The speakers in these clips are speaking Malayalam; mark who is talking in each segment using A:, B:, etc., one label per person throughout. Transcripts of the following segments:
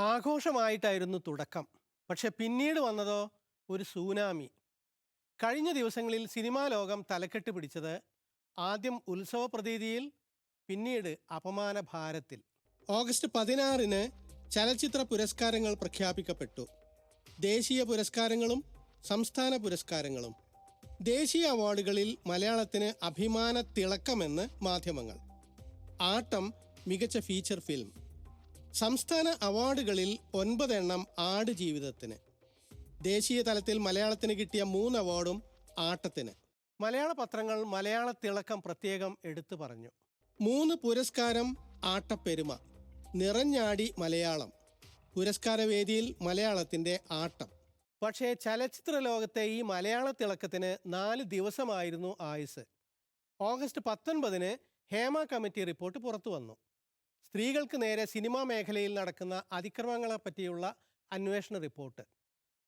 A: ആഘോഷമായിട്ടായിരുന്നു തുടക്കം. പക്ഷെ പിന്നീട് വന്നതോ ഒരു സൂനാമി. കഴിഞ്ഞ ദിവസങ്ങളിൽ സിനിമാ ലോകം തലക്കെട്ട് പിടിച്ചത് ആദ്യം ഉത്സവ പ്രതീതിയിൽ പിന്നീട് അപമാന ഭാരത്തിൽ. ഓഗസ്റ്റ് പതിനാറിന് ചലച്ചിത്ര പുരസ്കാരങ്ങൾ പ്രഖ്യാപിക്കപ്പെട്ടു. ദേശീയ പുരസ്കാരങ്ങളും സംസ്ഥാന പുരസ്കാരങ്ങളും. ദേശീയ അവാർഡുകളിൽ മലയാളത്തിന് അഭിമാന തിളക്കമെന്ന് മാധ്യമങ്ങൾ. ആട്ടം മികച്ച ഫീച്ചർ ഫിലിം. സംസ്ഥാന അവാർഡുകളിൽ ഒൻപതെണ്ണം ആട് ജീവിതത്തിന്. ദേശീയ തലത്തിൽ മലയാളത്തിന് കിട്ടിയ മൂന്ന് അവാർഡും ആട്ടത്തിന്. മലയാള പത്രങ്ങൾ മലയാള തിളക്കം പ്രത്യേകം എടുത്തു പറഞ്ഞു. മൂന്ന് പുരസ്കാരം ആട്ടപ്പെരുമ. നിറഞ്ഞാടി മലയാളം. പുരസ്കാരവേദിയിൽ മലയാളത്തിന്റെ ആട്ടം. പക്ഷേ ചലച്ചിത്ര ലോകത്തെ ഈ മലയാള തിളക്കത്തിന് നാല് ദിവസമായിരുന്നു ആയുസ് ഓഗസ്റ്റ് പത്തൊൻപതിന് ഹേമ കമ്മിറ്റി റിപ്പോർട്ട് പുറത്തു വന്നു. സ്ത്രീകൾക്ക് നേരെ സിനിമാ മേഖലയിൽ നടക്കുന്ന അതിക്രമങ്ങളെ പറ്റിയുള്ള അന്വേഷണ റിപ്പോർട്ട്.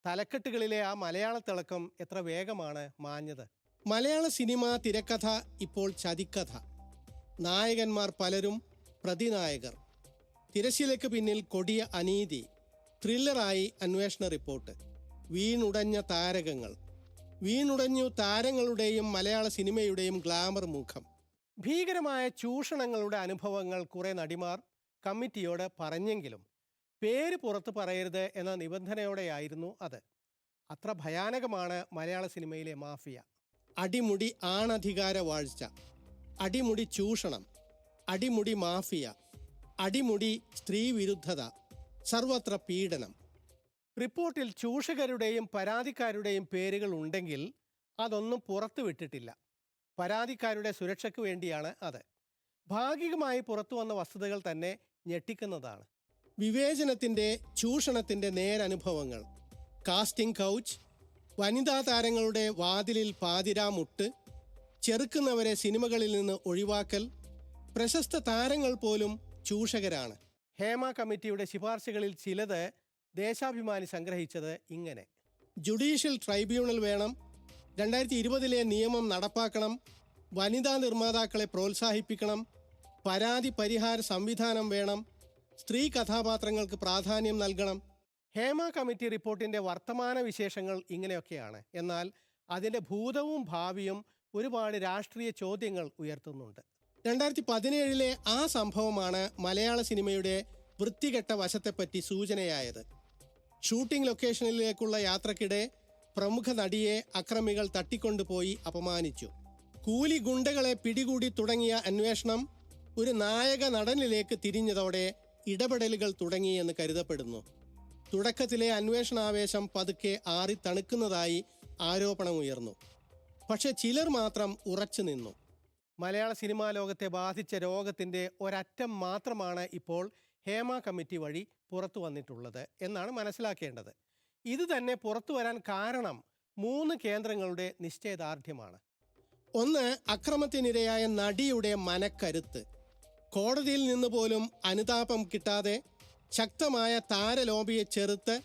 A: തലക്കെട്ടുകളിലെ ആ മലയാള തിളക്കം എത്ര വേഗമാണ് മാഞ്ഞത്. മലയാള സിനിമ തിരക്കഥ ഇപ്പോൾ ചതിക്കഥ. നായകന്മാർ പലരും പ്രതിനായകർ. തിരശ്ശീലയ്ക്ക് പിന്നിൽ കൊടിയ അനീതി. ത്രില്ലറായി അന്വേഷണ റിപ്പോർട്ട്. വീണുടഞ്ഞ താരകങ്ങൾ. വീണുടഞ്ഞു താരങ്ങളുടെയും മലയാള സിനിമയുടെയും ഗ്ലാമർ മുഖം. ഭീകരമായ ചൂഷണങ്ങളുടെ അനുഭവങ്ങൾ കുറെ നടിമാർ കമ്മിറ്റിയോട് പറഞ്ഞെങ്കിലും പേര് പുറത്ത് പറയരുത് എന്ന നിബന്ധനയോടെയായിരുന്നു അത്. അത്ര ഭയാനകമാണ് മലയാള സിനിമയിലെ മാഫിയ. അടിമുടി ആണധികാര വാഴ്ച. അടിമുടി ചൂഷണം. അടിമുടി മാഫിയ. അടിമുടി സ്ത്രീവിരുദ്ധത. സർവത്ര പീഡനം. റിപ്പോർട്ടിൽ ചൂഷകരുടെയും പരാതിക്കാരുടെയും പേരുകൾ ഉണ്ടെങ്കിൽ അതൊന്നും പുറത്തു വിട്ടിട്ടില്ല പരാതിക്കാരുടെ സുരക്ഷയ്ക്ക് വേണ്ടിയാണ് അത്. ഭാഗികമായി പുറത്തു വന്ന വസ്തുതകൾ തന്നെ ഞെട്ടിക്കുന്നതാണ്. വിവേചനത്തിന്റെ ചൂഷണത്തിന്റെ നേരനുഭവങ്ങൾ. കാസ്റ്റിംഗ് കൗച്ച് വനിതാ താരങ്ങളുടെ വാതിലിൽ പാതിരാമുട്ട് ചെറുക്കുന്നവരെ സിനിമകളിൽ നിന്ന് ഒഴിവാക്കൽ പ്രശസ്ത താരങ്ങൾ പോലും ചൂഷകരാണ്. ഹേമ കമ്മിറ്റിയുടെ ശിപാർശകളിൽ ചിലത് ദേശാഭിമാനി സംഗ്രഹിച്ചത് ഇങ്ങനെ. ജുഡീഷ്യൽ ട്രൈബ്യൂണൽ വേണം രണ്ടായിരത്തി ഇരുപതിലെ നിയമം നടപ്പാക്കണം വനിതാ നിർമ്മാതാക്കളെ പ്രോത്സാഹിപ്പിക്കണം പരാതി പരിഹാര സംവിധാനം വേണം സ്ത്രീ കഥാപാത്രങ്ങൾക്ക് പ്രാധാന്യം നൽകണം. ഹേമ കമ്മിറ്റി റിപ്പോർട്ടിന്റെ വർത്തമാന വിശേഷങ്ങൾ ഇങ്ങനെയൊക്കെയാണ്. എന്നാൽ അതിന്റെ ഭൂതവും ഭാവിയും ഒരുപാട് രാഷ്ട്രീയ ചോദ്യങ്ങൾ ഉയർത്തുന്നുണ്ട്. രണ്ടായിരത്തി പതിനേഴിലെ ആ സംഭവമാണ് മലയാള സിനിമയുടെ വൃത്തികെട്ട വശത്തെപ്പറ്റി സൂചനയായത്. ഷൂട്ടിംഗ് ലൊക്കേഷനിലേക്കുള്ള യാത്രക്കിടെ പ്രമുഖ നടിയെ അക്രമികൾ തട്ടിക്കൊണ്ടുപോയി അപമാനിച്ചു. കൂലി ഗുണ്ടകളെ പിടികൂടി തുടങ്ങിയ അന്വേഷണം ഒരു നായക നടനിലേക്ക് തിരിഞ്ഞതോടെ ഇടപെടലുകൾ തുടങ്ങിയെന്ന് കരുതപ്പെടുന്നു. തുടക്കത്തിലെ അന്വേഷണാവേശം പതുക്കെ ആറി തണുക്കുന്നതായി ആരോപണമുയർന്നു പക്ഷെ ചിലർ മാത്രം ഉറച്ചു നിന്നു. മലയാള സിനിമാ ലോകത്തെ ബാധിച്ച രോഗത്തിന്റെ ഒരറ്റം മാത്രമാണ് ഇപ്പോൾ ഹേമ കമ്മിറ്റി വഴി പുറത്തു വന്നിട്ടുള്ളത് എന്നാണ് മനസ്സിലാക്കേണ്ടത്. ഇത് തന്നെ പുറത്തു വരാൻ കാരണം മൂന്ന് കേന്ദ്രങ്ങളുടെ നിശ്ചയദാർഢ്യമാണ്. ഒന്ന് അക്രമത്തിനിരയായ നടിയുടെ മനക്കരുത്ത്. കോടതിയിൽ നിന്ന് പോലും അനുതാപം കിട്ടാതെ ശക്തമായ താരലോബിയെ ചെറുത്ത്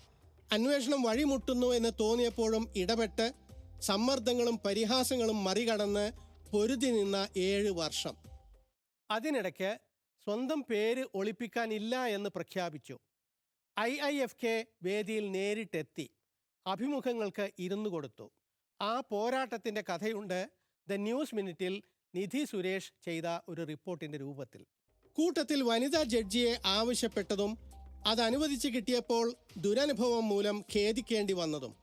A: അന്വേഷണം വഴിമുട്ടുന്നു എന്ന് തോന്നിയപ്പോഴും ഇടപെട്ട് സമ്മർദ്ദങ്ങളും പരിഹാസങ്ങളും മറികടന്ന് പൊരുതി നിന്ന ഏഴ് വർഷം. അതിനിടയ്ക്ക് സ്വന്തം പേര് ഒളിപ്പിക്കാനില്ല എന്ന് പ്രഖ്യാപിച്ചു. ഐ ഐ എഫ് കെ വേദിയിൽ നേരിട്ടെത്തി അഭിമുഖങ്ങൾക്ക് ഇരുന്നു കൊടുത്തു. ആ പോരാട്ടത്തിന്റെ കഥയുണ്ട് ദ ന്യൂസ് മിനിറ്റിൽ നിധി സുരേഷ് ചെയ്ത ഒരു റിപ്പോർട്ടിന്റെ രൂപത്തിൽ. കൂട്ടത്തിൽ വനിതാ ജഡ്ജിയെ ആവശ്യപ്പെട്ടതും അത് കിട്ടിയപ്പോൾ ദുരനുഭവം മൂലം ഖേദിക്കേണ്ടി വന്നതും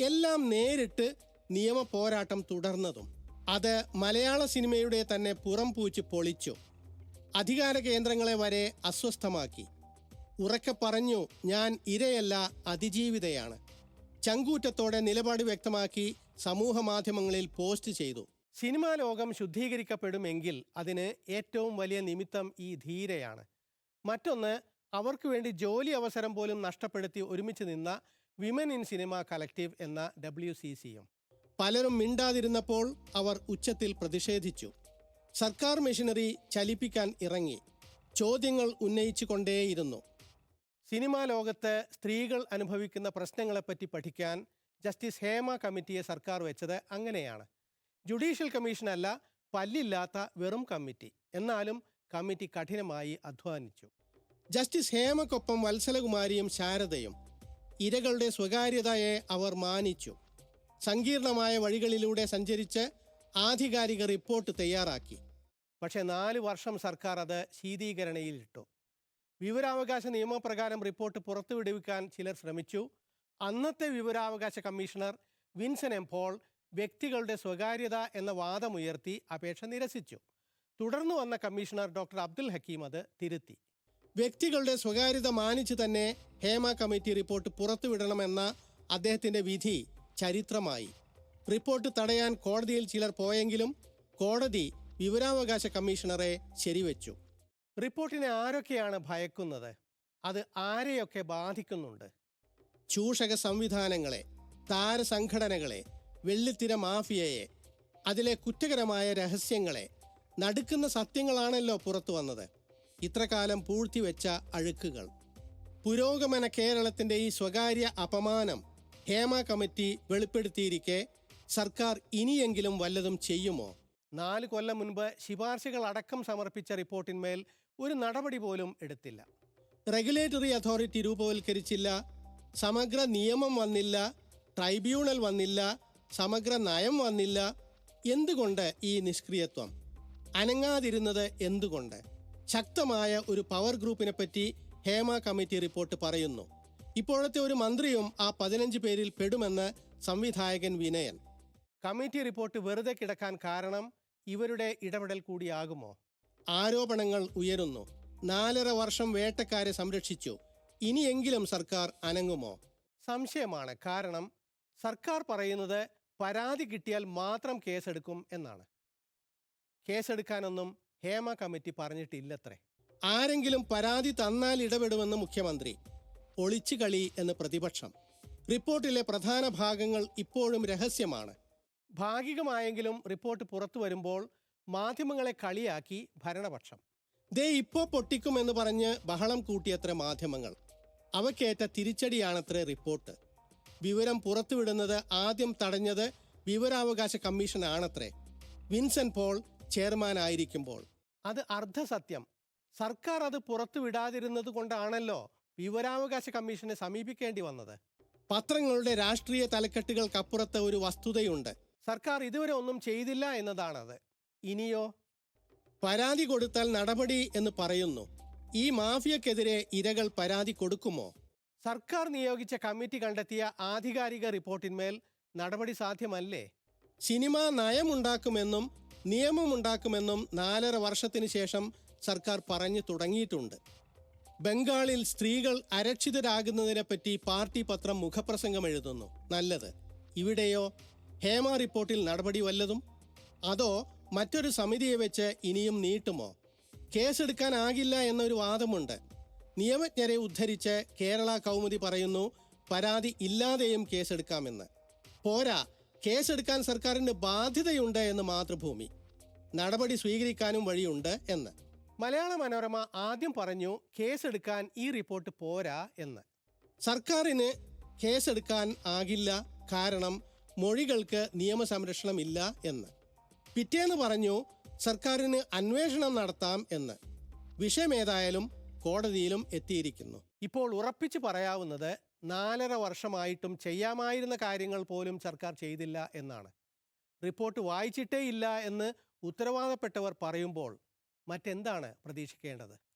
A: എല്ലാം നേരിട്ട് നിയമ പോരാട്ടം തുടർന്നതും അത് മലയാള സിനിമയുടെ തന്നെ പുറം പൂച്ച് പൊളിച്ചു. അധികാര കേന്ദ്രങ്ങളെ വരെ അസ്വസ്ഥമാക്കി. ഉറക്കെ പറഞ്ഞു ഞാൻ ഇരയല്ല അതിജീവിതയാണ്. ചങ്കൂറ്റത്തോടെ നിലപാട് വ്യക്തമാക്കി സമൂഹ മാധ്യമങ്ങളിൽ പോസ്റ്റ് ചെയ്തു. സിനിമാ ലോകം ശുദ്ധീകരിക്കപ്പെടുമെങ്കിൽ അതിന് ഏറ്റവും വലിയ നിമിത്തം ഈ ധീരയാണ്. മറ്റൊന്ന് അവർക്ക് വേണ്ടി ജോലി അവസരം പോലും നഷ്ടപ്പെടുത്തി ഒരുമിച്ച് നിന്ന വിമൻ ഇൻ സിനിമ കളക്റ്റീവ് എന്ന ഡബ്ല്യു സി സിയും. പലരും മിണ്ടാതിരുന്നപ്പോൾ അവർ ഉച്ചത്തിൽ പ്രതിഷേധിച്ചു. സർക്കാർ മെഷീനറി ചലിപ്പിക്കാൻ ഇറങ്ങി. ചോദ്യങ്ങൾ ഉന്നയിച്ചു കൊണ്ടേയിരുന്നു. സിനിമാ ലോകത്ത് സ്ത്രീകൾ അനുഭവിക്കുന്ന പ്രശ്നങ്ങളെപ്പറ്റി പഠിക്കാൻ ജസ്റ്റിസ് ഹേമ കമ്മിറ്റിയെ സർക്കാർ വെച്ചത് അങ്ങനെയാണ്. ജുഡീഷ്യൽ കമ്മീഷനല്ല പല്ലില്ലാത്ത വെറും കമ്മിറ്റി. എന്നാലും കമ്മിറ്റി കഠിനമായി അധ്വാനിച്ചു. ജസ്റ്റിസ് ഹേമക്കൊപ്പം വത്സലകുമാരിയും ശാരദയും ഇരകളുടെ സ്വകാര്യതയെ അവർ മാനിച്ചു. സങ്കീർണമായ വഴികളിലൂടെ സഞ്ചരിച്ച് ആധികാരിക റിപ്പോർട്ട് തയ്യാറാക്കി. പക്ഷേ നാല് വർഷം സർക്കാർ അത് ശീതീകരണയിലിട്ടു. വിവരാവകാശ നിയമപ്രകാരം റിപ്പോർട്ട് പുറത്തുവിടുവിക്കാൻ ചിലർ ശ്രമിച്ചു. അന്നത്തെ വിവരാവകാശ കമ്മീഷണർ വിൻസൻ എം പോൾ വ്യക്തികളുടെ സ്വകാര്യത എന്ന വാദമുയർത്തി അപേക്ഷ നിരസിച്ചു. തുടർന്നു വന്ന കമ്മീഷണർ ഡോക്ടർ അബ്ദുൽ ഹക്കീം അത് തിരുത്തി. വ്യക്തികളുടെ സ്വകാര്യത മാനിച്ചു തന്നെ ഹേമ കമ്മിറ്റി റിപ്പോർട്ട് പുറത്തുവിടണമെന്ന അദ്ദേഹത്തിന്റെ വിധി ചരിത്രമായി. റിപ്പോർട്ട് തടയാൻ കോടതിയിൽ ചിലർ പോയെങ്കിലും കോടതി വിവരാവകാശ കമ്മീഷണറെ ശരിവെച്ചു. റിപ്പോർട്ടിനെ ആരൊക്കെയാണ് ഭയക്കുന്നത്? അത് ആരെയൊക്കെ ബാധിക്കുന്നുണ്ട്? ചൂഷക സംവിധാനങ്ങളെ താരസംഘടനകളെ വെള്ളിത്തിര മാഫിയയെ അതിലെ കുറ്റകരമായ രഹസ്യങ്ങളെ നടുക്കുന്ന സത്യങ്ങളാണല്ലോ പുറത്തു വന്നത്. ഇത്രകാലം പൂഴ്ത്തിവെച്ച അഴുക്കുകൾ. പുരോഗമന കേരളത്തിന്റെ ഈ സ്വകാര്യ അപമാനം ഹേമ കമ്മിറ്റി വെളിപ്പെടുത്തിയിരിക്കെ സർക്കാർ ഇനിയെങ്കിലും വല്ലതും ചെയ്യുമോ? നാല് കൊല്ലം മുൻപ് ശിപാർശകൾ അടക്കം സമർപ്പിച്ച റിപ്പോർട്ടിന്മേൽ ഒരു നടപടി പോലും എടുത്തില്ല. റെഗുലേറ്ററി അതോറിറ്റി രൂപവൽക്കരിച്ചില്ല. സമഗ്ര നിയമം വന്നില്ല. ട്രൈബ്യൂണൽ വന്നില്ല. സമഗ്ര നയം വന്നില്ല. എന്തുകൊണ്ട് ഈ നിഷ്ക്രിയത്വം? അനങ്ങാതിരുന്നത് എന്തുകൊണ്ട്? ശക്തമായ ഒരു പവർ ഗ്രൂപ്പിനെ പറ്റി ഹേമ കമ്മിറ്റി റിപ്പോർട്ട് പറയുന്നു. ഇപ്പോഴത്തെ ഒരു മന്ത്രിയും ആ പതിനഞ്ച് പേരിൽ പെടുമെന്ന് സംവിധായകൻ വിനയൻ. കമ്മിറ്റി റിപ്പോർട്ട് വെറുതെ കിടക്കാൻ കാരണം ഇവരുടെ ഇടപെടൽ കൂടിയാകുമോ? ആരോപണങ്ങൾ ഉയരുന്നു. നാലര വർഷം വേട്ടക്കാരെ സംരക്ഷിച്ചു. ഇനിയെങ്കിലും സർക്കാർ അനങ്ങുമോ? സംശയമാണ്. കാരണം സർക്കാർ പറയുന്നത് പരാതി കിട്ടിയാൽ മാത്രം കേസെടുക്കും എന്നാണ്. കേസെടുക്കാനൊന്നും ഹേമ കമ്മിറ്റി പറഞ്ഞിട്ടില്ലത്രേ. ആരെങ്കിലും പരാതി തന്നാൽ ഇടപെടുമെന്ന് മുഖ്യമന്ത്രി. ഒളിച്ചുകളി എന്ന് പ്രതിപക്ഷം. റിപ്പോർട്ടിലെ പ്രധാന ഭാഗങ്ങൾ ഇപ്പോഴും രഹസ്യമാണ്. ഭാഗികമായെങ്കിലും റിപ്പോർട്ട് പുറത്തു വരുമ്പോൾ മാധ്യമങ്ങളെ കളിയാക്കി ഭരണപക്ഷം. ദേ ഇപ്പോ പൊട്ടിക്കുമെന്ന് പറഞ്ഞ് ബഹളം കൂട്ടിയത്ര മാധ്യമങ്ങൾ. അവക്കേറ്റ തിരിച്ചടിയാണത്രേ റിപ്പോർട്ട്. വിവരം പുറത്തുവിടുന്നത് ആദ്യം തടഞ്ഞത് വിവരാവകാശ കമ്മീഷൻ ആണത്രേ വിൻസൻ പോൾ ചെയർമാൻ ആയിരിക്കുമ്പോൾ അത് അർദ്ധസത്യം. സർക്കാർ അത് പുറത്തുവിടാതിരുന്നത് കൊണ്ടാണല്ലോ വിവരാവകാശ കമ്മീഷനെ സമീപിക്കേണ്ടി വന്നത്. പത്രങ്ങളുടെ രാഷ്ട്രീയ തലക്കെട്ടുകൾക്കപ്പുറത്ത് ഒരു വസ്തുതയുണ്ട്. സർക്കാർ ഇതുവരെ ഒന്നും ചെയ്തില്ല എന്നതാണത്. ഇനിയോ? പരാതി കൊടുത്താൽ നടപടി എന്ന് പറയുന്നു. ഈ മാഫിയക്കെതിരെ ഇരകൾ പരാതി കൊടുക്കുമോ? സർക്കാർ നിയോഗിച്ച കമ്മിറ്റി കണ്ടെത്തിയ ആധികാരിക റിപ്പോർട്ടിന്മേൽ നടപടി സാധ്യമല്ലേ? സിനിമ നയമുണ്ടാക്കുമെന്നും നിയമമുണ്ടാക്കുമെന്നും നാലര വർഷത്തിന് ശേഷം സർക്കാർ പറഞ്ഞു തുടങ്ങിയിട്ടുണ്ട്. ബംഗാളിൽ സ്ത്രീകൾ അരക്ഷിതരാകുന്നതിനെപ്പറ്റി പാർട്ടി പത്രം മുഖപ്രസംഗം എഴുതുന്നു. നല്ലത്. ഇവിടെയോ? ഹേമ റിപ്പോർട്ടിൽ നടപടി വല്ലതും? അതോ മറ്റൊരു സമിതിയെ വെച്ച് ഇനിയും നീട്ടുമോ? കേസെടുക്കാനാകില്ല എന്നൊരു വാദമുണ്ട്. നിയമജ്ഞരെ ഉദ്ധരിച്ച് കേരള കൗമുദി പറയുന്നു പരാതി ഇല്ലാതെയും കേസെടുക്കാമെന്ന്. പോരാ കേസെടുക്കാൻ സർക്കാരിന് ബാധ്യതയുണ്ട് എന്ന് മാതൃഭൂമി. നടപടി സ്വീകരിക്കാനും വഴിയുണ്ട് എന്ന്. മലയാള മനോരമ ആദ്യം പറഞ്ഞു കേസെടുക്കാൻ ഈ റിപ്പോർട്ട് പോരാ എന്ന്. സർക്കാരിന് കേസെടുക്കാൻ ആകില്ല. കാരണം മൊഴികൾക്ക് നിയമസംരക്ഷണം ഇല്ല എന്ന്. പിറ്റേന്ന് പറഞ്ഞു സർക്കാരിന് അന്വേഷണം നടത്താം എന്ന്. വിഷയമേതായാലും കോടതിയിലും എത്തിയിരിക്കുന്നു. ഇപ്പോൾ ഉറപ്പിച്ചു പറയാവുന്നത് നാലര വർഷമായിട്ടും ചെയ്യാമായിരുന്ന കാര്യങ്ങൾ പോലും സർക്കാർ ചെയ്തില്ല എന്നാണ്. റിപ്പോർട്ട് വായിച്ചിട്ടേ ഇല്ല എന്ന് ഉത്തരവാദപ്പെട്ടവർ പറയുമ്പോൾ മറ്റെന്താണ് പ്രതീക്ഷിക്കേണ്ടത്?